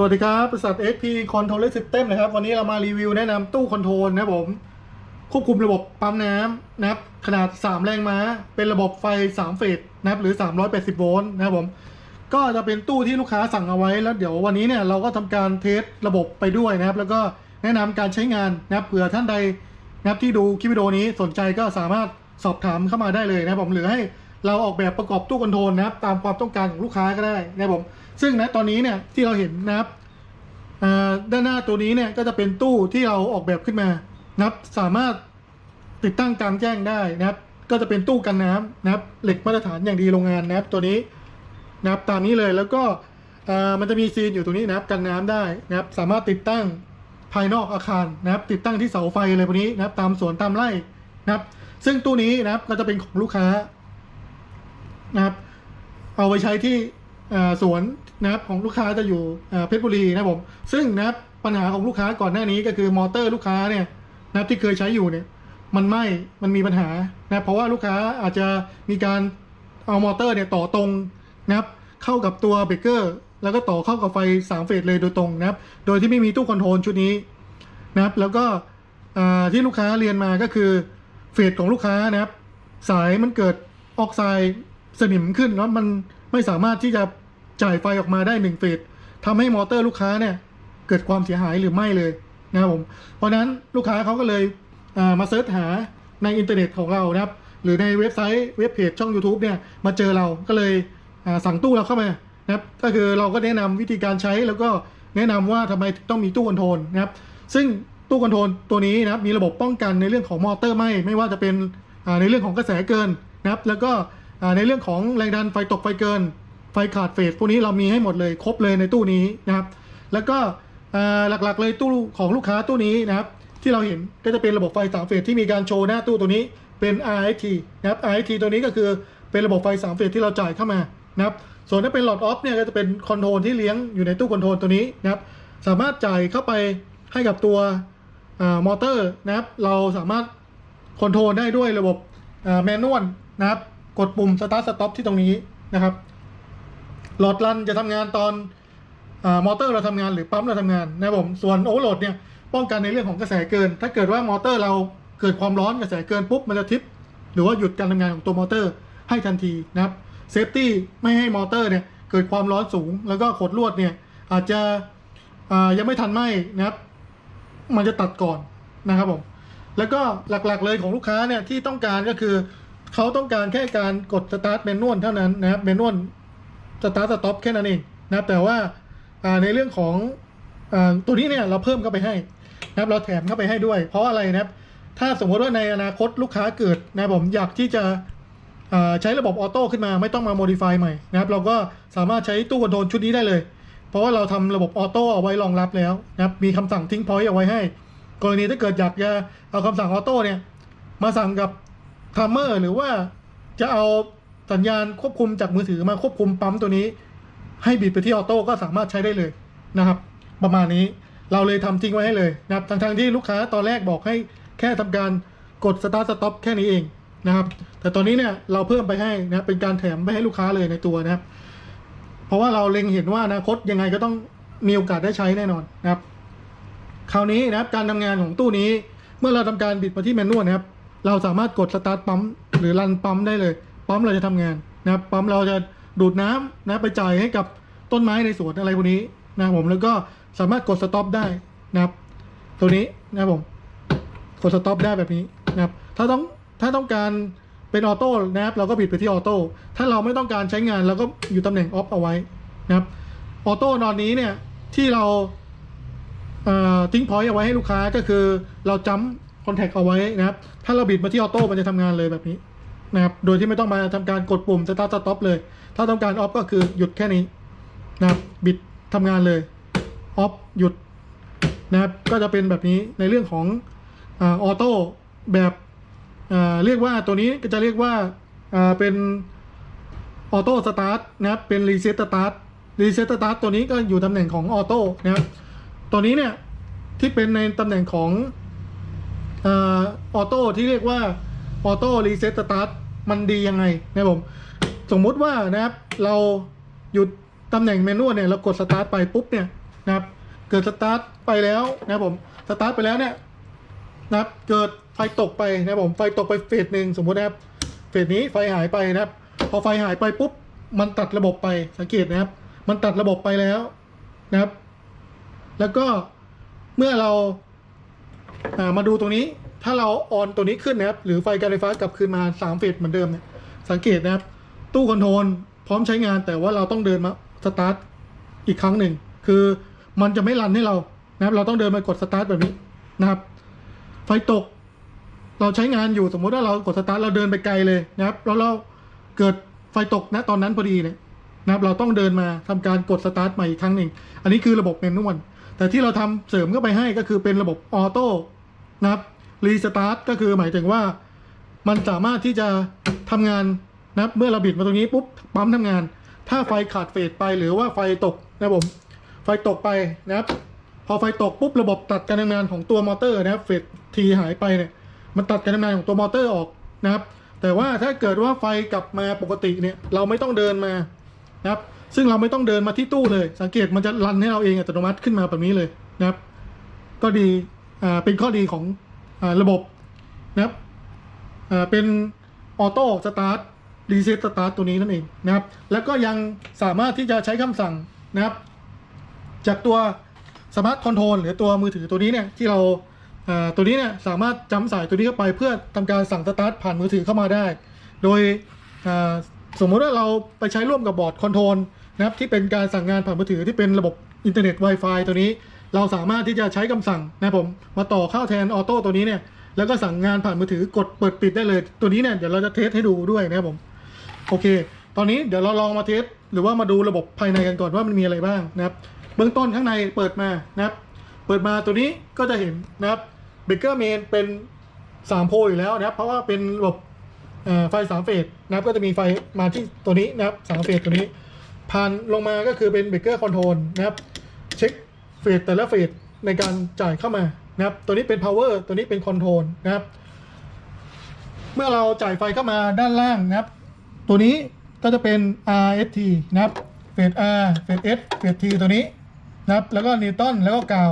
สวัสดีครับบริษัท SP Control System นะครับ วันนี้เรามารีวิวแนะนำตู้คอนโทรลนะครับผม ควบคุมระบบปั๊มน้ำนะครับ ขนาด 3 แรงม้า เป็นระบบไฟ 3 เฟสนะครับหรือ 380 โวลต์นะครับผม ก็จะเป็นตู้ที่ลูกค้าสั่งเอาไว้แล้วเดี๋ยววันนี้เนี่ยเราก็ทำการเทสระบบไปด้วยนะครับ แล้วก็แนะนำการใช้งานนะครับเผื่อท่านใดนะครับที่ดูคลิปวิดีโอนี้สนใจก็สามารถสอบถามเข้ามาได้เลยนะครับผมหรือให้เราออกแบบประกอบตู้คอนโทรลนะครับ ตามความต้องการของลูกค้าก็ได้นะครับผม ซึ่งณตอนนี้เนี่ยที่เราเห็นนะครับด้านหน้าตัวนี้เนี่ยก็จะเป็นตู้ที่เราออกแบบขึ้นมานะครับสามารถติดตั้งกลางแจ้งได้นะครับ ก็จะเป็นตู้กันน้ำนะครับ เหล็กมาตรฐานอย่างดีโรงงานนะครับ ตัวนี้นะครับตามนี้เลยแล้วก็อ่ามันจะมีซีนอยู่ตรงนี้นะครับกันน้ำได้นะครับ สามารถติดตั้งภายนอกอาคารนะครับ ติดตั้งที่เสาไฟอะไรพวกนี้นะครับ ตามสวนตามไร่นะครับ ซึ่งตู้นี้นะครับก็จะเป็นของลูกค้านะครับ เอาไปใช้ที่ สวนนะครับของลูกค้าจะอยู่เพชรบุรีนะผมซึ่งนะครับปัญหาของลูกค้าก่อนหน้านี้ก็คือมอเตอร์ลูกค้าเนี่ยนะครับที่เคยใช้อยู่เนี่ยมันไหม้มันมีปัญหานะเพราะว่าลูกค้าอาจจะมีการเอามอเตอร์เนี่ยต่อตรงนะครับเข้ากับตัวเบรกเกอร์แล้วก็ต่อเข้ากับไฟสามเฟสเลยโดยตรงนะครับโดยที่ไม่มีตู้คอนโทรลชุดนี้นะครับแล้วก็ที่ลูกค้าเรียนมาก็คือเฟสของลูกค้านะครับสายมันเกิดออกไซด์สนิมขึ้นแล้วมัน ไม่สามารถที่จะจ่ายไฟออกมาได้หนึ่งเฟสทำให้มอเตอร์ลูกค้าเนี่ยเกิดความเสียหายหรือไม่เลยนะครับผมเพราะนั้นลูกค้าเขาก็เลยมาเซิร์ชหาในอินเทอร์เน็ตของเรานะครับ หรือในเว็บไซต์เว็บเพจช่อง YouTube เนี่ยมาเจอเราก็เลยสั่งตู้เราเข้ามานะครับก็คือเราก็แนะนำวิธีการใช้แล้วก็แนะนำว่าทำไมต้องมีตู้คอนโทรลนะครับ ซึ่งตู้คอนโทรลตัวนี้นะครับมีระบบป้องกันในเรื่องของมอเตอร์ไหมไม่ว่าจะเป็นในเรื่องของกระแสเกินนะครับ แล้วก็ ในเรื่องของแรงดันไฟตกไฟเกิน ไฟขาดเฟสพวกนี้เรามีให้หมดเลยครบเลยในตู้นี้นะครับ แล้วก็หลักๆเลยตู้ของลูกค้าตู้นี้นะครับ ที่เราเห็นก็จะเป็นระบบไฟสามเฟสที่มีการโชว์หน้าตู้ตัวนี้เป็น RIT นะครับ RIT ตัวนี้ก็คือเป็นระบบไฟสามเฟสที่เราจ่ายเข้ามานะครับส่วนถ้าเป็นหลอดออฟเนี่ยก็จะเป็นคอนโทรลที่เลี้ยงอยู่ในตู้คอนโทรลตัวนี้นะครับสามารถจ่ายเข้าไปให้กับตัวมอเตอร์นะครับ เราสามารถคอนโทรลได้ด้วยระบบแมนนวลนะครับ กดปุ่ม start stop ที่ตรงนี้นะครับ หลอดรันจะทำงานตอนอมอเตอร์เราทำงานหรือปั๊มเราทำงานนะครับผมส่วนโอเวอร์โหลดเนี่ยป้องกันในเรื่องของกระแสเกิน ถ้าเกิดว่ามอเตอร์เราเกิดความร้อนกระแสเกินปุ๊บมันจะทิปหรือว่าหยุดการทำงานของตัวมอเตอร์ให้ทันทีนะครับเซฟตี้ไม่ให้มอเตอร์เนี่ยเกิดความร้อนสูง แล้วก็ขดลวดเนี่ยอาจจะยังไม่ทันไหมนะครับ มันจะตัดก่อนนะครับผมแล้วก็หลักๆเลยของลูกค้าเนี่ยที่ต้องการก็คือ เขาต้องการแค่การกดสตาร์ทเมนวลเท่านั้นนะครับเมนวลสตาร์ทสต็อปแค่นั้นเองนะครับแต่ว่าในเรื่องของอตัวนี้เนี่ยเราเพิ่มเข้าไปให้นะครับเราแถมเข้าไปให้ด้วย เพราะอะไรนะครับ ถ้าสมมติว่าในอนาคตลูกค้าเกิดนะผมอยากที่จะใช้ระบบออโต้ขึ้นมาไม่ต้องมาโมดิฟายใหม่นะครับเราก็สามารถใช้ตู้คอนโทรลชุดนี้ได้เลย เพราะว่าเราทำระบบออโต้เอาไว้รองรับแล้วนะครับมีคำสั่งทิ้งพอยต์เอาไว้ให้ กรณีถ้าเกิดอยากจะเอาคำสั่งออโต้เนี่ยมาสั่งกับ ทัมเมอร์หรือว่าจะเอาสัญญาณควบคุมจากมือถือมาควบคุมปั๊มตัวนี้ ให้บิดไปที่ออโต้ก็สามารถใช้ได้เลยนะครับ ประมาณนี้เราเลยทำทิ้งไว้ให้เลยนะครับทางทางๆที่ลูกค้าตอนแรกบอกให้แค่ทำการกด start stop แค่นี้เองนะครับ แต่ตอนนี้เนี่ยเราเพิ่มไปให้นะเป็นการแถมไปให้ลูกค้าเลยในตัวนะครับ เพราะว่าเราเล็งเห็นว่าอนาคตยังไงก็ต้องมีโอกาสได้ใช้แน่นอนนะครับ คราวนี้นะครับการทำงานของตู้นี้เมื่อเราทำการบิดมาที่แมนนวลนะครับ เราสามารถกดสตาร์ทปั๊มหรือรันปั๊มได้เลยปั๊มเราจะทำงานนะครับปั๊มเราจะดูดน้ำนะไปจ่ายให้กับต้นไม้ในสวนอะไรพวกนี้นะครับผมแล้วก็สามารถกดสต็อปได้นะครับ ตัวนี้นะครับผมกดสต็อปได้แบบนี้นะครับ ถ้าต้องถ้าต้องการเป็นออโต้นะครับ เราก็บิดไปที่ออโต้ถ้าเราไม่ต้องการใช้งานเราก็อยู่ตำแหน่งออฟเอาไว้นะครับออโต้ตอนนี้เนี่ยที่เราทิ้งพอยต์เอาไว้ให้ลูกค้าก็คือเราจำ อนแทคเอาไว้นะครับ ถ้าเราบิดมาที่ออโต้มันจะทำงานเลยแบบนี้นะครับ โดยที่ไม่ต้องมาทำการกดปุ่มสตาร์ทสต็อปเลย ถ้าต้องการออฟก็คือหยุดแค่นี้นะครับบิดทำงานเลยออฟหยุดนะครับก็จะเป็นแบบนี้ในเรื่องของออโต้แบบเรียกว่าตัวนี้ก็จะเรียกว่าเป็นออโต้สตาร์ทนะครับเป็นรีเซ็ตสตาร์ทรีเซ็ตสตาร์ทตัวนี้ก็อยู่ตำแหน่งของออโต้นะครับตัวนี้เนี่ยที่เป็นในตำแหน่งของ ออโต้ที่เรียกว่าออโต้รีเซ็ตสตาร์ทมันดียังไงนะครับผมสมมุติว่านะครับเราหยุดตำแหน่งเมนูเนี่ยเรากดสตาร์ทไปปุ๊บเนี่ยนะครับเกิดสตาร์ทไปแล้วนะครับผมสตาร์ทไปแล้วเนี่ยนะครับเกิดไฟตกไปนะครับผมไฟตกไปเฟสหนึ่งสมมตินะครับเฟสนี้ไฟหายไปนะครับ พอไฟหายไปปุ๊บมันตัดระบบไปสังเกตนะครับ มันตัดระบบไปแล้วนะครับ แล้วก็เมื่อเรา มาดูตรงนี้ถ้าเราออนตัวนี้ขึ้นนะครับหรือไฟการไฟฟ้ากลับคืนมาสามเฟสเหมือนเดิมเนี่ยสังเกตนะครับ ตู้คอนโทรลพร้อมใช้งานแต่ว่าเราต้องเดินมาสตาร์ทอีกครั้งหนึ่งคือมันจะไม่รันให้เรานะครับ เราต้องเดินมากดสตาร์ทแบบนี้นะครับ ไฟตก เราใช้งานอยู่สมมติว่าเรากดสตาร์ทเราเดินไปไกลเลยนะครับแล้วเราเกิดไฟตกนะตอนนั้นพอดีเนี่ยนะครับ เราต้องเดินมาทำการกดสตาร์ทใหม่อีกครั้งหนึ่งอันนี้คือระบบเมนนวล แต่ที่เราทำเสริมเข้าไปให้ก็คือเป็นระบบออโต้นะครับรีสตาร์ทก็คือหมายถึงว่า มันสามารถที่จะทำงานนะครับเมื่อเราบิดมาตรงนี้ปุ๊บปั๊มทำงาน ถ้าไฟขาดเฟสไปหรือว่าไฟตกนะผมไฟตกไปนะครับ พอไฟตกปุ๊บระบบตัดการทำงานของตัวมอเตอร์นะครับเฟสทีหายไปเนี่ยมันตัดการทำงานของตัวมอเตอร์ออกนะครับ แต่ว่าถ้าเกิดว่าไฟกลับมาปกติเนี่ยเราไม่ต้องเดินมานะครับ ซึ่งเราไม่ต้องเดินมาที่ตู้เลย สังเกตมันจะรันให้เราเองอัตโนมัติขึ้นมาแบบนี้เลยนะครับ ก็ดีอ่าเป็นข้อดีของอาระบบนะครับอ่าเป็นออโต้สตาร์ทรีเซ็ตสตาร์ทตัวนี้นั่นเองนะครับ แล้วก็ยังสามารถที่จะใช้คำสั่งนะครับ จากตัวสมาร์ทคอนโทรลหรือตัวมือถือตัวนี้เนี่ยที่เราอ่าตัวนี้เนี่ยสามารถจำสายตัวนี้เข้าไปเพื่อทำการสั่งสตาร์ทผ่านมือถือเข้ามาได้ โดยอ่า สมมติว่าเราไปใช้ร่วมกับบอร์ดคอนโทรลนะครับที่เป็นการสั่งงานผ่านมือถือที่เป็นระบบอินเทอร์เน็ต Wi-Fi ตัวนี้ เราสามารถที่จะใช้คำสั่งนะครับผมมาต่อเข้าแทนออโต้ตัวนี้เนี่ยแล้วก็สั่งงานผ่านมือถือกดเปิดปิดได้เลย ตัวนี้เนี่ยเดี๋ยวเราจะเทสให้ดูด้วยนะครับผมโอเค ตอนนี้เดี๋ยวเราลองมาเทสหรือว่ามาดูระบบภายในกันก่อนว่ามันมีอะไรบ้างนะครับ เบื้องต้นข้างในเปิดมานะครับ เปิดมาตัวนี้ก็จะเห็นนะครับเบเกอร์เมนเป็น3โพลอยู่แล้วนะครับ เพราะว่าเป็นระบบ ไฟสามเฟสนะครับก็จะมีไฟมาที่ตัวนี้นะครับสามเฟสตัวนี้ผ่านลงมาก็คือเป็นเบรกเกอร์คอนโทรลนะครับเช็คเฟสแต่ละเฟสในการจ่ายเข้ามานะครับตัวนี้เป็น power ตัวนี้เป็นคอนโทรลนะครับ เมื่อเราจ่ายไฟเข้ามาด้านล่างนะครับ ตัวนี้ก็จะเป็น RST นะครับเฟส R เฟส S เฟส T ตัวนี้นะครับแล้วก็นิวตันแล้วก็กาว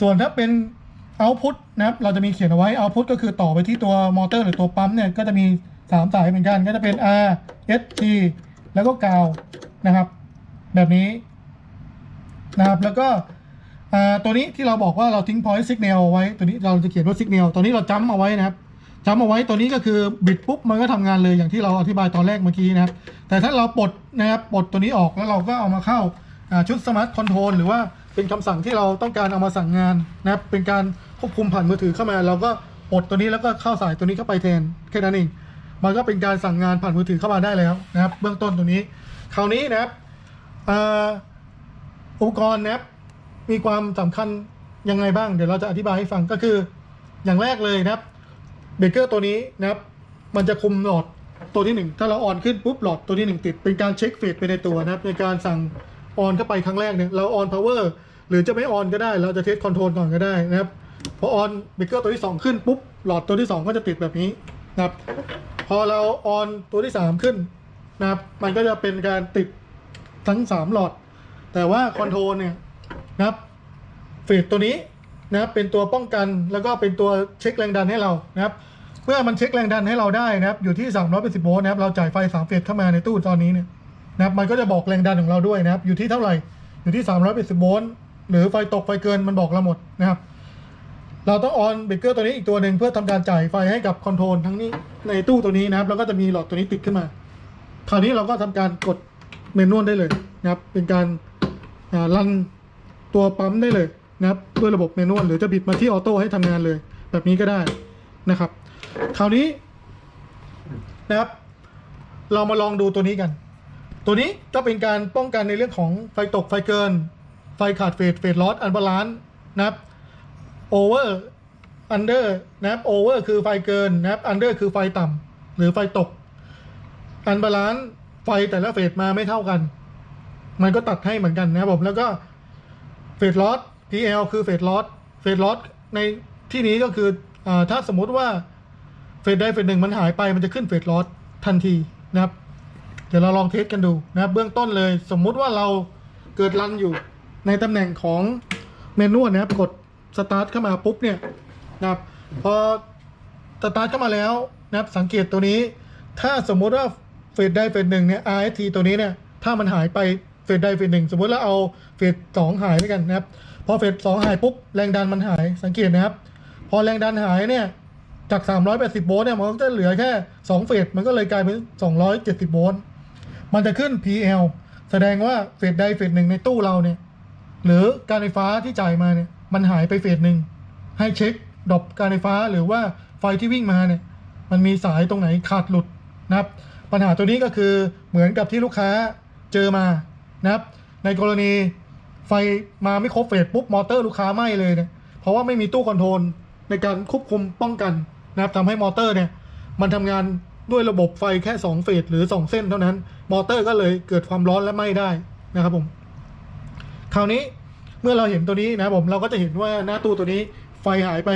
ส่วนถ้าเป็น output นะครับเราจะมีเขียนเอาไว้ output ก็คือต่อไปที่ตัวมอเตอร์หรือตัวปั๊มเนี่ยก็จะมี 3สายเหมือนกันก็จะเป็น R S T แล้วก็กาวนะครับ แบบนี้นะครับแล้วก็ตัวนี้ที่เราบอกว่าเราทิ้ง point signal ไว้ตัวนี้เราจะเขียนว่า signal ตัวนี้เราจำเอาไว้นะครับจำเอาไว้ตัวนี้ก็คือบิดปุ๊บมันก็ทำงานเลยอย่างที่เราอธิบายตอนแรกเมื่อกี้นะครับ แต่ถ้าเราปลดนะครับปลดตัวนี้ออกแล้วเราก็เอามาเข้าชุด smart control หรือว่าเป็นคำสั่งที่เราต้องการเอามาสั่งงานนะครับเป็นการควบคุมผ่านมือถือเข้ามา เราก็ปลดตัวนี้แล้วก็เข้าสายตัวนี้เข้าไปแทนแค่นั้นเอง มันก็เป็นการสั่งงานผ่านมือถือเข้ามาได้แล้วนะครับ เบื้องต้นตัวนี้ คราวนี้นะครับอ,อุปกรณ์นะครับมีความสำคัญยังไงบ้าง เดี๋ยวเราจะอธิบายให้ฟังก็คือ อย่างแรกเลยนะครับเบเกอร์ตัวนี้นะครับ มันจะคุมหลอดตัวที่หนึ่งถ้าเราออนขึ้นปุ๊บหลอดตัวที่หนึ่งติด เป็นการเช็คเฟสไปในตัวนะครับ ในการสั่งออนเข้าไปครั้งแรกเนี่ยเราออนพาวเวอร์หรือจะไม่ออนก็ได้ เราจะเทสคอนโทรลก่อนก็ได้นะครับพอออนเบเกอร์ตัวที่สองขึ้นปุ๊บหลอดตัวที่สองก็จะติดแบบนี้นะครับ พอเราออนตัวที่สามขึ้นนะครับ มันก็จะเป็นการติดทั้งสามหลอด แต่ว่าคอนโทรลเนี่ยนะครับเฟสตัวนี้นะครับเป็นตัวป้องกันแล้วก็เป็นตัวเช็คแรงดันให้เรานะครับเมื่อมันเช็คแรงดันให้เราได้นะครับ อยู่ที่380โวลต์นะครับ เราจ่ายไฟ3เฟสเข้ามาในตู้ตอนนี้เนี่ยนะครับ มันก็จะบอกแรงดันของเราด้วยนะครับ อยู่ที่เท่าไหร่ อยู่ที่380โวลต์หรือไฟตกไฟเกินมันบอกเราหมดนะครับ เราต้องออนเบรกเกอร์ตัวนี้อีกตัวหนึ่งเพื่อทำการจ่ายไฟให้กับคอนโทรลทั้งนี้ในตู้ตัวนี้นะครับแล้วก็จะมีหลอดตัวนี้ติดขึ้นมา คราวนี้เราก็ทำการกดเมนนวลได้เลยนะครับ เป็นการอ่ารันตัวปั๊มได้เลยนะครับด้วยระบบเมนวลหรือจะบิดมาที่ออโต้ให้ทำงานเลย แบบนี้ก็ได้นะครับ คราวนี้นะครับ เรามาลองดูตัวนี้กัน ตัวนี้ก็เป็นการป้องกันในเรื่องของไฟตกไฟเกิน ไฟขาดเฟสเฟสลอสอันบาลานซ์นะครับ โอเวอร์อันเดอร์นะครับโอเวอร์คือไฟเกินนะครับอันเดอร์คือไฟต่ำหรือไฟตก อันบาลานซ์ไฟแต่ละเฟสมาไม่เท่ากัน มันก็ตัดให้เหมือนกันนะครับผมแล้วก็เฟสลอส PL คือเฟสลอสเฟสลอสในที่นี้ก็คืออถ้าสมมุติว่าเฟสใดเฟสหนึ่งมันหายไปมันจะขึ้นเฟสลอสทันทีนะครับ เดี๋ยวเราลองเทสกันดูนะครับเบื้องต้นเลย สมมุติว่าเราเกิดรันอยู่ในตำแหน่งของเมนูนะครับกด สตาร์ทเข้ามาปุ๊บเนี่ยนะครับพอสตาร์ทเข้ามาแล้วนะครับสังเกตตัวนี้ ถ้าสมมุติว่าเฟสใดเฟสหนึ่งเนี่ย RST ตัวนี้เนี่ยถ้ามันหายไปเฟสใดเฟสหนึ่งสมมติเราเอาเฟสสองหายด้วยกันนะครับ พอเฟสสองหายปุ๊บแรงดันมันหายสังเกตนะครับ พอแรงดันหายเนี่ยจาก 380 โวลต์เนี่ยมันก็จะเหลือแค่ 2 เฟส มันก็เลยกลายเป็น 270 โวลต์ มันจะขึ้น PL แสดงว่าเฟสใดเฟสหนึ่งในตู้เราเนี่ย หรือการไฟฟ้าที่จ่ายมาเนี่ย มันหายไปเฟสหนึ่งให้เช็คดอปการไฟฟ้าหรือว่าไฟที่วิ่งมาเนี่ยมันมีสายตรงไหนขาดหลุดนะครับปัญหาตัวนี้ก็คือเหมือนกับที่ลูกค้าเจอมานะครับ ในกรณีไฟมาไม่ครบเฟสปุ๊บมอเตอร์ลูกค้าไหม้เลยเนี่ยเพราะว่าไม่มีตู้คอนโทรลในการควบคุมป้องกันนะครับทำให้มอเตอร์เนี่ยมันทำงานด้วยระบบไฟแค่ 2 เฟสหรือ 2 เส้นเท่านั้น มอเตอร์ก็เลยเกิดความร้อนและไหม้ได้นะครับผมคราวนี้ มื่อเราเห็นตัวนี้นะครับผมเราก็จะเห็นว่าหน้าตู้ตัวนี้ไฟหายไป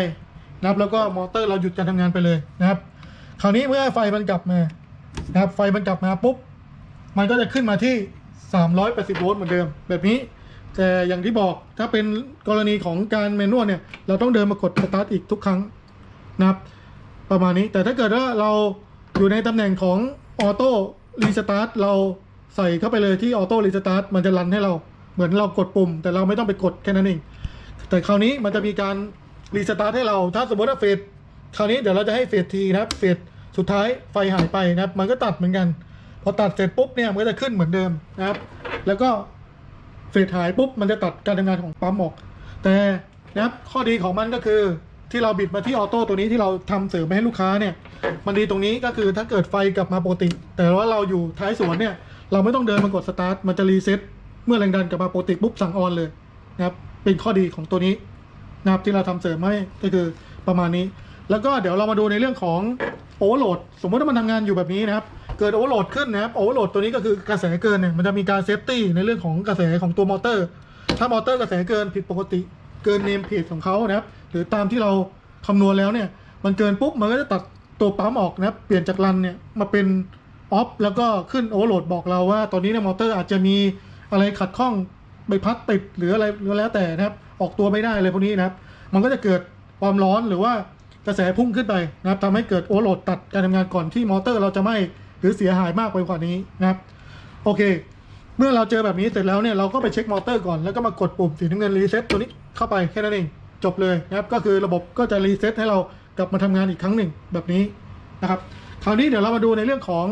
นะครับแล้วก็มอเตอร์เราหยุดการทำงานไปเลยนะครับ คราวนี้เมื่อไฟมันกลับมานะครับไฟมันกลับมาปุ๊บมันก็จะขึ้นมาที่ 380 โวลต์เหมือนเดิม แบบนี้ แต่อย่างที่บอกถ้าเป็นกรณีของการแมนนวลเนี่ย เราต้องเดินมากดสตาร์ทอีกทุกครั้งนะครับ ประมาณนี้แต่ถ้าเกิดว่าเราอยู่ในตำแหน่งของออโต้รีสตาร์ทเราใส่เข้าไปเลยที่ออโต้รีสตาร์ทมันจะรันให้เรา เหมือนเรากดปุ่ม แต่เราไม่ต้องไปกดแค่นั้นเอง แต่คราวนี้มันจะมีการรีสตาร์ทให้เรา ถ้าสมมติว่าเฟสคราวนี้เดี๋ยวเราจะให้เฟสทีนะครับ เฟสสุดท้ายไฟหายไปนะครับ มันก็ตัดเหมือนกัน พอตัดเสร็จปุ๊บเนี่ยมันก็จะขึ้นเหมือนเดิมนะครับ แล้วก็เฟสหายปุ๊บมันจะตัดการทำงานของปั๊มออก แต่นะครับข้อดีของมันก็คือที่เราบิดมาที่ออโต้ตัวนี้ที่เราทำเสริมไปให้ลูกค้าเนี่ย มันดีตรงนี้ก็คือถ้าเกิดไฟกลับมาปกติ แต่ว่าเราอยู่ท้ายสวนเนี่ย เราไม่ต้องเดินมากดสตาร์ทมันจะรีเซ็ต มื่อแรงดันกลับมาปกติปุ๊บสั่งออนเลยนะครับเป็นข้อดีของตัวนี้นะครับที่เราทำเสริมให้ก็คือประมาณนี้ แล้วก็เดี๋ยวเรามาดูในเรื่องของโอเวอร์โหลดสมมติว่ามันทำงานอยู่แบบนี้นะครับ เกิดโอเวอร์โหลดขึ้นนะครับโอเวอร์โหลดตัวนี้ก็คือกระแสเกินเนี่ยมันจะมีการเซฟตี้ในเรื่องของกระแสของตัวมอเตอร์ ถ้ามอเตอร์กระแสเกินผิดปกติ เกินเนมเพจของเขานะครับ หรือตามที่เราคำนวณแล้วเนี่ย มันเกินปุ๊บมันก็จะตัดตัวปั๊มออกนะครับเปลี่ยนจากรันเนี่ยมาเป็นออฟแล้วก็ขึ้นโอเวอร์โหลดบอกเราว่าตอนนี้เนี่ยมอเตอร์อาจจะมี อะไรขัดข้องใบพัดติดหรืออะไรก็แล้วแต่นะครับ ออกตัวไม่ได้เลยพวกนี้นะครับ มันก็จะเกิดความร้อนหรือว่ากระแสพุ่งขึ้นไปนะครับทำให้เกิดโอเวอร์โหลดตัดการทำงานก่อนที่มอเตอร์เราจะไหม้หรือเสียหายมากไปกว่านี้นะครับ โอเค เมื่อเราเจอแบบนี้เสร็จแล้วเนี่ยเราก็ไปเช็คมอเตอร์ก่อนแล้วก็มากดปุ่มสีน้ำเงินรีเซ็ตตัวนี้เข้าไปแค่นั้นเองจบเลยนะครับ ก็คือระบบก็จะรีเซ็ตให้เรากลับมาทำงานอีกครั้งหนึ่งแบบนี้นะครับ คราวนี้เดี๋ยวเรามาดูในเรื่องของ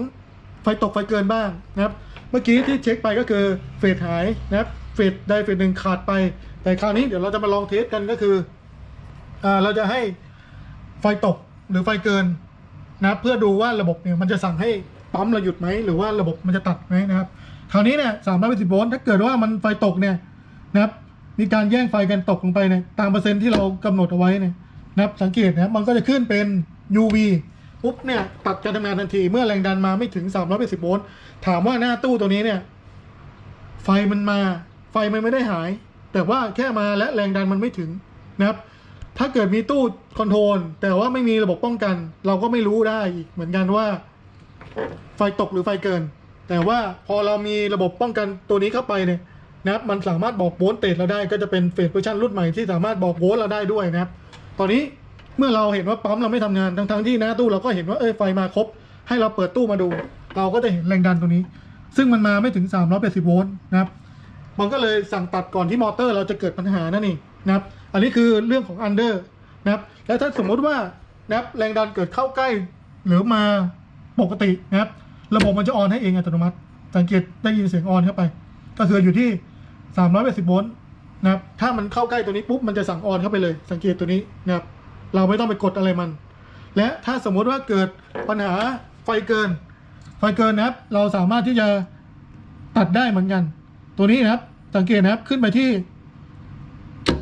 ไฟตกไฟเกินบ้างนะครับ เมื่อกี้ที่เช็คไปก็คือเฟสหายนะครับเฟสใดเฟสหนึ่งขาดไป แต่คราวนี้เดี๋ยวเราจะมาลองเทสกันก็คืออ่าเราจะให้ไฟตกหรือไฟเกินนะครับเพื่อดูว่าระบบเนี่ยมันจะสั่งให้ปั๊มเราหยุดไหมหรือว่าระบบมันจะตัดไหมนะครับคราวนี้เนี่ยสามร้อยสิบโวลต์ถ้าเกิดว่ามันไฟตกเนี่ยนะครับมีการแย่งไฟกันตกลงไปเนี่ยตามเปอร์เซ็นต์ที่เรากำหนดเอาไว้เนี่ยนะครับสังเกตนะครับมันก็จะขึ้นเป็น UV ปุ๊บเนี่ยตัดการทำงานทันทีเมื่อแรงดันมาไม่ถึง 380 โวลต์ถามว่าหน้าตู้ตัวนี้เนี่ย ไฟมันมา ไฟมันไม่ได้หาย แต่ว่าแค่มาและแรงดันมันไม่ถึงนะครับ ถ้าเกิดมีตู้คอนโทรลแต่ว่าไม่มีระบบป้องกัน เราก็ไม่รู้ได้อีกเหมือนกันว่า ไฟตกหรือไฟเกิน แต่ว่าพอเรามีระบบป้องกันตัวนี้เข้าไปเนี่ยนะครับมันสามารถบอกโวลต์เตจเราได้ก็จะเป็นเฟสเวอร์ชันรุ่นใหม่ที่สามารถบอกโวลต์เราได้ด้วยนะครับ ตอนนี้ เมื่อเราเห็นว่าปั๊มเราไม่ทำงานทั้งๆที่หน้าตู้เราก็เห็นว่าเอ้ยไฟมาครบ ให้เราเปิดตู้มาดู เราก็จะเห็นแรงดันตัวนี้ ซึ่งมันมาไม่ถึง 380 โวลต์นะครับมันก็เลยสั่งตัดก่อนที่มอเตอร์เราจะเกิดปัญหานั่นเองนะครับ อันนี้คือเรื่องของอันเดอร์นะครับแล้วถ้าสมมุติว่านะครับแรงดันเกิดเข้าใกล้หรือมาปกตินะครับระบบมันจะออนให้เองอัตโนมัติ สังเกตได้ยินเสียงออนเข้าไป ก็คืออยู่ที่380โวลต์นะครับถ้ามันเข้าใกล้ตัวนี้ปุ๊บมันจะสั่งออนเข้าไปเลย สังเกตตัวนี้นะครับ เราไม่ต้องไปกดอะไรมัน และถ้าสมมติว่าเกิดปัญหาไฟเกิน ไฟเกินนะครับ เราสามารถที่จะตัดได้เหมือนกัน ตัวนี้นะครับ สังเกตนะครับขึ้นไปที่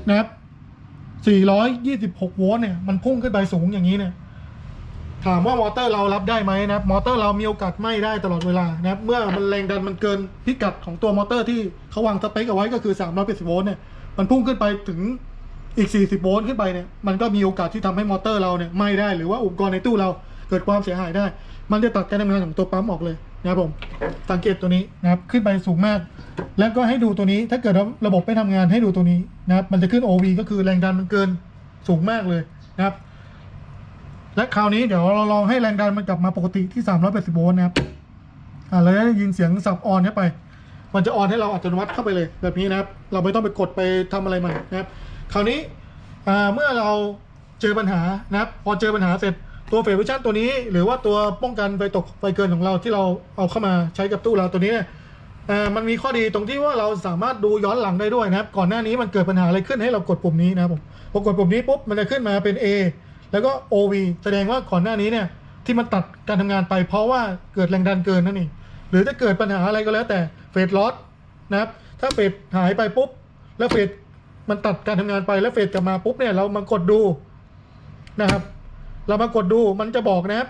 นะครับ426โวลต์เนี่ย มันพุ่งขึ้นไปสูงอย่างนี้เนี่ย ถามว่ามอเตอร์เรารับได้ไหมนะครับ มอเตอร์เรามีโอกาสไหม้ได้ตลอดเวลานะครับ เมื่อมันแรงดันมันเกินพิกัดของตัวมอเตอร์ที่เขาวางสเปคเอาไว้ก็คือ380โวลต์เนี่ย มันพุ่งขึ้นไปถึง อีก 40 โวลต์ขึ้นไปเนี่ยมันก็มีโอกาสที่ทำให้มอเตอร์เราเนี่ยไหม้ได้หรือว่าอุปกรณ์ในตู้เราเกิดความเสียหายได้ มันจะตัดการทำงานของตัวปั๊มออกเลยนะครับผมสังเกตตัวนี้นะครับขึ้นไปสูงมาก แล้วก็ให้ดูตัวนี้ถ้าเกิดระบบไม่ทำงานให้ดูตัวนี้นะครับมันจะขึ้น OV ก็คือแรงดันมันเกินสูงมากเลยนะครับ และคราวนี้เดี๋ยวเราลองให้แรงดันมันกลับมาปกติที่ 380 โวลต์นะครับอ่าเราจะได้ยินเสียงสับออนเข้าไป มันจะออนให้เราอัตโนมัติเข้าไปเลย แบบนี้นะครับ เราไม่ต้องไปกดไปทำอะไรมันนะครับ คราวนี้เมื่อเราเจอปัญหานะครับ พอเจอปัญหาเสร็จตัวเฟรวิชั่นตัวนี้ หรือว่าตัวป้องกันไฟตกไฟเกินของเราที่เราเอาเข้ามาใช้กับตู้เราตัวนี้เนี่ยมันมีข้อดีตรงที่ว่าเราสามารถดูย้อนหลังได้ด้วยนะครับ ก่อนหน้านี้มันเกิดปัญหาอะไรขึ้นให้เรากดปุ่มนี้นะครับผมพอกดปุ่มนี้ปุ๊บมันจะขึ้นมาเป็น A แล้วก็ OV แสดงว่าก่อนหน้านี้เนี่ยที่มันตัดการทำงานไปเพราะว่าเกิดแรงดันเกินนั่นเองหรือถ้าเกิดปัญหาอะไรก็แล้วแต่เฟดลอสนะครับถ้าเฟดหายไปปุ๊บ แล้วเฟด มันตัดการทำงานไปแล้วเฟดกลับมาปุ๊บเนี่ยเรามากดดูนะครับ เรามากดดูมันจะบอกนะครับ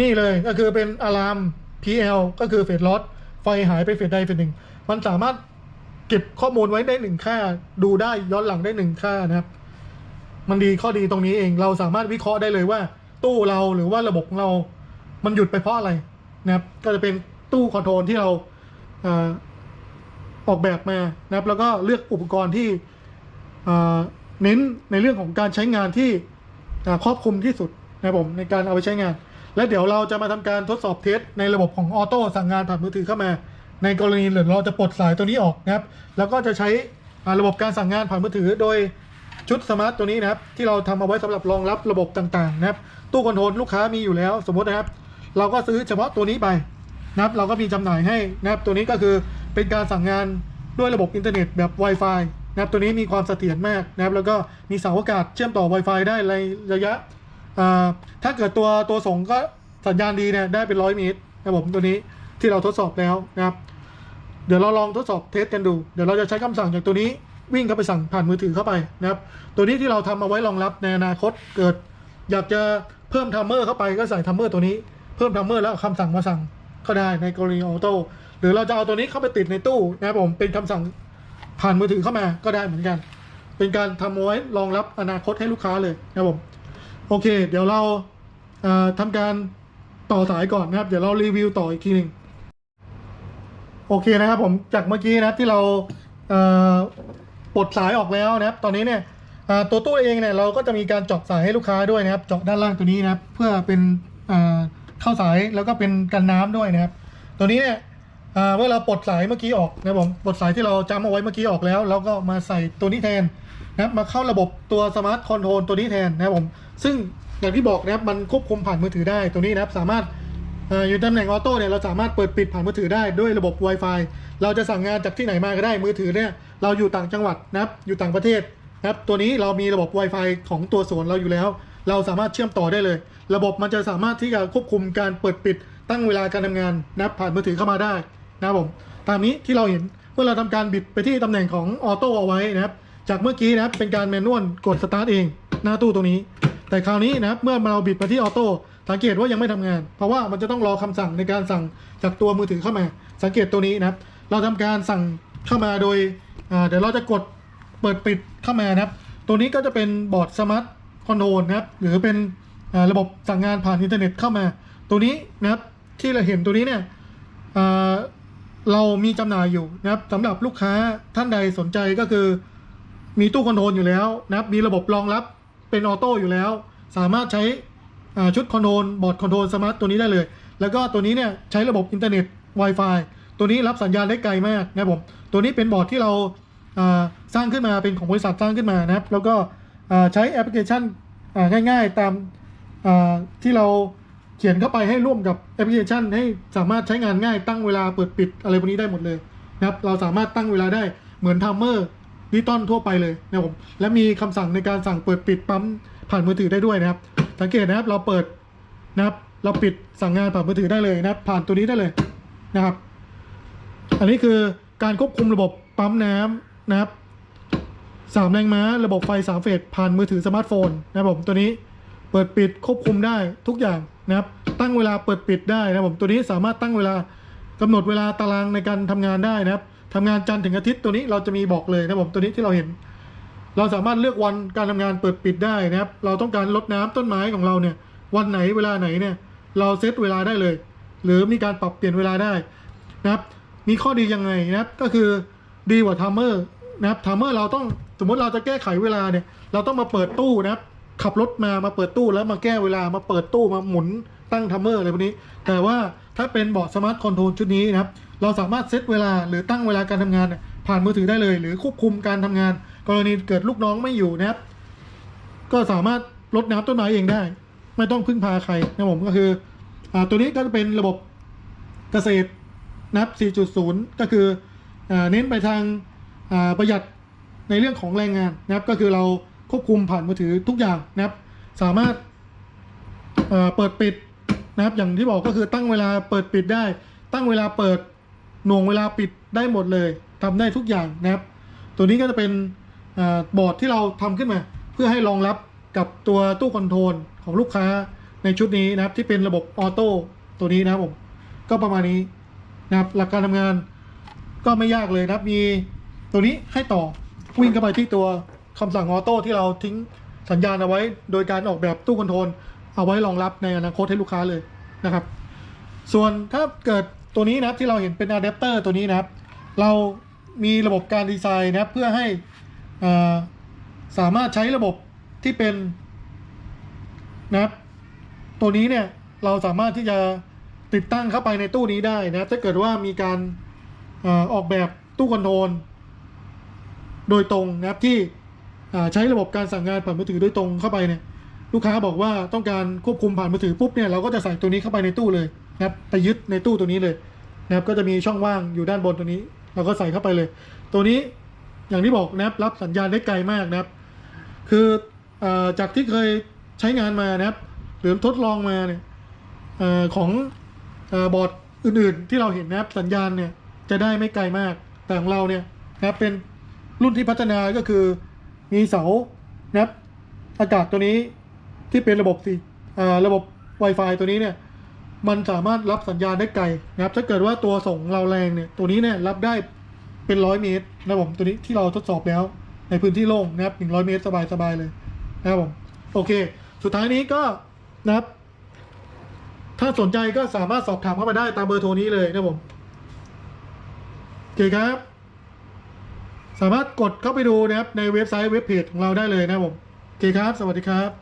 นี่เลยก็คือเป็นอะลาม PL ก็คือเฟดลอสไฟหายไปเฟดใดเฟดหนึ่งมันสามารถเก็บข้อมูลไว้ได้หนึ่งค่า ดูได้ย้อนหลังได้หนึ่งค่านะครับ มันดีข้อดีตรงนี้เองเราสามารถวิเคราะห์ได้เลยว่า ตู้เราหรือว่าระบบของเรา มันหยุดไปเพราะอะไรนะครับ ก็จะเป็นตู้คอนโทรลที่เรา ออกแบบมานะครับแล้วก็เลือกอุปกรณ์ที่เน้นในเรื่องของการใช้งานที่ครอบคลุมที่สุดนะครับผมในการเอาไปใช้งาน และเดี๋ยวเราจะมาทำการทดสอบเทสในระบบของออโต้สั่งงานผ่านมือถือเข้ามา ในกรณีหรือเราจะปลดสายตัวนี้ออกนะครับ แล้วก็จะใช้ระบบการสั่งงานผ่านมือถือ โดยชุดสมาร์ทตัวนี้นะครับ ที่เราทำเอาไว้สำหรับรองรับระบบต่างๆนะครับ ตู้คอนโทรลลูกค้ามีอยู่แล้ว สมมตินะครับ เราก็ซื้อเฉพาะตัวนี้ไปนะครับ เราก็มีจำหน่ายให้นะครับตัวนี้ก็คือ เป็นการสั่งงานด้วยระบบอินเทอร์เน็ตแบบ Wi-Fi นะครับตัวนี้มีความเสถียรมากนะครับแล้วก็มีเสาอากาศเชื่อมต่อ Wi-Fi ได้ในระยะ ถ้าเกิดตัวตัวส่งก็สัญญาณดีเนี่ยได้เป็นร้อยเมตรนะครับผมตัวนี้ที่เราทดสอบแล้วนะครับ เดี๋ยวเราลองทดสอบเทสกันดู เดี๋ยวเราจะใช้คำสั่งจากตัวนี้วิ่งเข้าไปสั่งผ่านมือถือเข้าไปนะครับ ตัวนี้ที่เราทำเอาไว้รองรับในอนาคตเกิด อยากจะเพิ่มทัมเมอร์เข้าไปก็ใส่ทัมเมอร์ตัวนี้ เพิ่มทัมเมอร์แล้วเอาคำสั่งมาสั่งก็ได้ในกรณีออโต้ หรือเราจะเอาตัวนี้เข้าไปติดในตู้นะครับผมเป็นคำสั่งผ่านมือถือเข้ามาก็ได้เหมือนกัน เป็นการทำไว้รองรับอนาคตให้ลูกค้าเลยนะครับผมโอเค เดี๋ยวเราเอ่อทำการต่อสายก่อนนะครับ เดี๋ยวเรารีวิวต่ออีกทีหนึ่งโอเคนะครับผมจากเมื่อกี้นะครับที่เราปลดสายออกแล้วนะครับ ตอนนี้เนี่ยตัวตู้เองเนี่ยเราก็จะมีการเจาะสายให้ลูกค้าด้วยนะครับ เจาะด้านล่างตัวนี้นะครับ เพื่อเป็นเข้าสายแล้วก็เป็นกันน้ำด้วยนะครับ ตัวนี้เนี่ย อ่าเมื่อเราปลดสายเมื่อกี้ออกนะผมปลดสายที่เราจำเอาไว้เมื่อกี้ออกแล้วเราก็มาใส่ตัวนี้แทนนะครับมาเข้าระบบตัวสมาร์ทคอนโทรลตัวนี้แทนนะครับผมซึ่งอย่างที่บอกนะครับมันควบคุมผ่านมือถือได้ตัวนี้นะครับสามารถอ่ออยู่ตำแหน่งออโต้เนี่ยเราสามารถเปิดปิดผ่านมือถือได้ด้วยระบบ Wi-Fi เราจะสั่งงานจากที่ไหนมาก็ได้มือถือเนี่ยเราอยู่ต่างจังหวัดนะครับอยู่ต่างประเทศนะครับตัวนี้เรามีระบบ Wi-Fi ของตัวสวนเราอยู่แล้ว เราสามารถเชื่อมต่อได้เลย ระบบมันจะสามารถที่จะควบคุมการเปิดปิดตั้งเวลาการทำงานนะครับผ่านมือถือเข้ามาได้ นะครับผมตามนี้ที่เราเห็นเมื่อเราทำการบิดไปที่ตำแหน่งของออโต้เอาไว้นะครับ จากเมื่อกี้นะครับเป็นการแมนนวลกดสตาร์ทเองหน้าตู้ตรงนี้ แต่คราวนี้นะครับเมื่อเราบิดมาที่ออโต้สังเกตว่ายังไม่ทำงาน เพราะว่ามันจะต้องรอคำสั่งในการสั่งจากตัวมือถือเข้ามา สังเกตตัวนี้นะครับ เราทำการสั่งเข้ามาโดยเดี๋ยวเราจะกดเปิดปิดเข้ามานะครับ ตัวนี้ก็จะเป็นบอร์ดสมาร์ทคอนโทรลนะครับ หรือเป็นระบบสั่งงานผ่านอินเทอร์เน็ตเข้ามา ตัวนี้นะครับที่เราเห็นตัวนี้เนี่ย เรามีจำหน่ายอยู่นะครับสำหรับลูกค้าท่านใดสนใจก็คือ มีตู้คอนโทรลอยู่แล้วนะครับมีระบบรองรับเป็นออโต้อยู่แล้ว สามารถใช้ชุดคอนโทรลบอร์ดคอนโทรลสมาร์ทตัวนี้ได้เลย แล้วก็ตัวนี้เนี่ยใช้ระบบอินเทอร์เน็ต Wi-Fi ตัวนี้รับสัญญาณได้ไกลมากนะครับผมตัวนี้เป็นบอร์ดที่เราสร้างขึ้นมาเป็นของบริษัทสร้างขึ้นมานะครับ แล้วก็ใช้แอปพลิเคชันง่าย ๆ ตามที่เรา ขียนเข้าไปให้ร่วมกับแอปพลิเคชัน ให้สามารถใช้งานง่ายตั้งเวลาเปิดปิดอะไรพวกนี้ได้หมดเลยนะครับเราสามารถตั้งเวลาได้เหมือนทัมเมอร์ดิจิตอลทั่วไปเลยนะครับผมและมีคำสั่งในการสั่งเปิดปิดปั๊มผ่านมือถือได้ด้วยนะครับ สังเกตนะครับเราเปิดนะครับเราปิดสั่งงานผ่านมือถือได้เลยนะครับ ผ่านตัวนี้ได้เลยนะครับ อันนี้คือการควบคุมระบบปั๊มน้ำนะครับสามแรงม้าระบบไฟสามเฟสผ่านมือถือสมาร์ทโฟนนะครับผมตัวนี้เปิดปิดควบคุมได้ทุกอย่าง นะครับตั้งเวลาเปิดปิดได้นะผมตัวนี้สามารถตั้งเวลากำหนดเวลาตารางในการทำงานได้นะครับทำงานจันทร์ถึงอาทิตย์ตัวนี้เราจะมีบอกเลยนะครับผมตัวนี้ที่เราเห็น เราสามารถเลือกวันการทำงานเปิดปิดได้นะครับ เราต้องการลดน้ำต้นไม้ของเราเนี่ย วันไหนเวลาไหนเนี่ยเราเซตเวลาได้เลย หรือมีการปรับเปลี่ยนเวลาได้นะครับ มีข้อดียังไงนะครับก็คือดีกว่าทัมเมอร์นะครับทัมเมอร์เราต้องสมมติเราจะแก้ไขเวลาเนี่ย เราต้องมาเปิดตู้นะครับ ขับรถมามาเปิดตู้แล้วมาแก้เวลามาเปิดตู้มาหมุนตั้งทัมเมอร์อะไรพวกนี้ แต่ว่าถ้าเป็นบอร์ดสมาร์ทคอนโทรลชุดนี้นะครับ เราสามารถเซตเวลาหรือตั้งเวลาการทำงาน ผ่านมือถือได้เลย หรือควบคุมการทำงาน กรณีเกิดลูกน้องไม่อยู่นะครับ ก็สามารถลดน้ำต้นไม้เองได้ ไม่ต้องพึ่งพาใครนะผมก็คืออตัวนี้ก็จะเป็นระบบเกษตรนะครับ 4.0 ก็คืออเน้นไปทางประหยัดในเรื่องของแรงงานนะครับ ก็คือเรา ควบคุมผ่านมือถือทุกอย่างนะครับ สามารถเเปิดปิดนะครับ อย่างที่บอกก็คือตั้งเวลาเปิดปิดได้ ตั้งเวลาเปิดหน่วงเวลาปิดได้หมดเลยทำได้ทุกอย่างนะครับ ตัวนี้ก็จะเป็นอบอร์ดที่เราทำขึ้นมา เพื่อให้รองรับกับตัวตู้คอนโทรลของลูกค้าในชุดนี้นะครับ ที่เป็นระบบออโต้ตัวนี้นะครับผมก็ประมาณนี้นะครับหลักการทำงานก็ไม่ยากเลยนะครับมีตัวนี้ให้ต่อวิ่งเข้าไปที่ตัว คำสั่งออโต้ที่เราทิ้งสัญญาณเอาไว้ โดยการออกแบบตู้คอนโทรลเอาไว้รองรับในอนาคตให้ลูกค้าเลยนะครับ ส่วนถ้าเกิดตัวนี้นะครับที่เราเห็นเป็นอะแดปเตอร์ตัวนี้นะครับ เรามีระบบการดีไซน์นะครับเพื่อให้อ่าสามารถใช้ระบบที่เป็นนะครับตัวนี้เนี่ยเราสามารถที่จะติดตั้งเข้าไปในตู้นี้ได้นะครับถ้าเกิดว่ามีการออกแบบตู้คอนโทรลโดยตรงนะครับที่ ใช้ระบบการสั่งงานผ่านมือถือโดยตรงเข้าไปเนี่ยลูกค้าบอกว่าต้องการควบคุมผ่านมือถือปุ๊บเนี่ยเราก็จะใส่ตัวนี้เข้าไปในตู้เลยนะครับไปยึดในตู้ตัวนี้เลยนะครับก็จะมีช่องว่างอยู่ด้านบนตัวนี้ เราก็ใส่เข้าไปเลย ตัวนี้อย่างที่บอกนะครับรับสัญญาณได้ไกลมากนะครับ คืออจากที่เคยใช้งานมานะครับ หรือทดลองมาเนี่ยอของออบอร์ดอื่นๆ ที่เราเห็นนะครับสัญญาณเนี่ยจะได้ไม่ไกลมากแต่ของเราเนี่ยนะครับเป็นรุ่นที่พัฒนาก็คือ มีเสานะครับอากาศตัวนี้ที่เป็นระบบสี่ระบบ Wi-Fi ตัวนี้เนี่ยมันสามารถรับสัญญาณได้ไกลนะครับ ถ้าเกิดว่าตัวส่งเราแรงเนี่ยตัวนี้เนี่ยรับได้เป็นร้อยเมตรนะผมตัวนี้ที่เราทดสอบแล้ว ในพื้นที่โล่งนะครับหนึ่งร้อยเมตรสบายๆเลยนะครับผมโอเค สุดท้ายนี้ก็นะครับ ถ้าสนใจก็สามารถสอบถามเข้ามาได้ตามเบอร์โทรนี้เลยนะผมโอเคครับ สามารถกดเข้าไปดูนะครับในเว็บไซต์เว็บเพจของเราได้เลยนะครับผมโอเคครับ สวัสดีครับ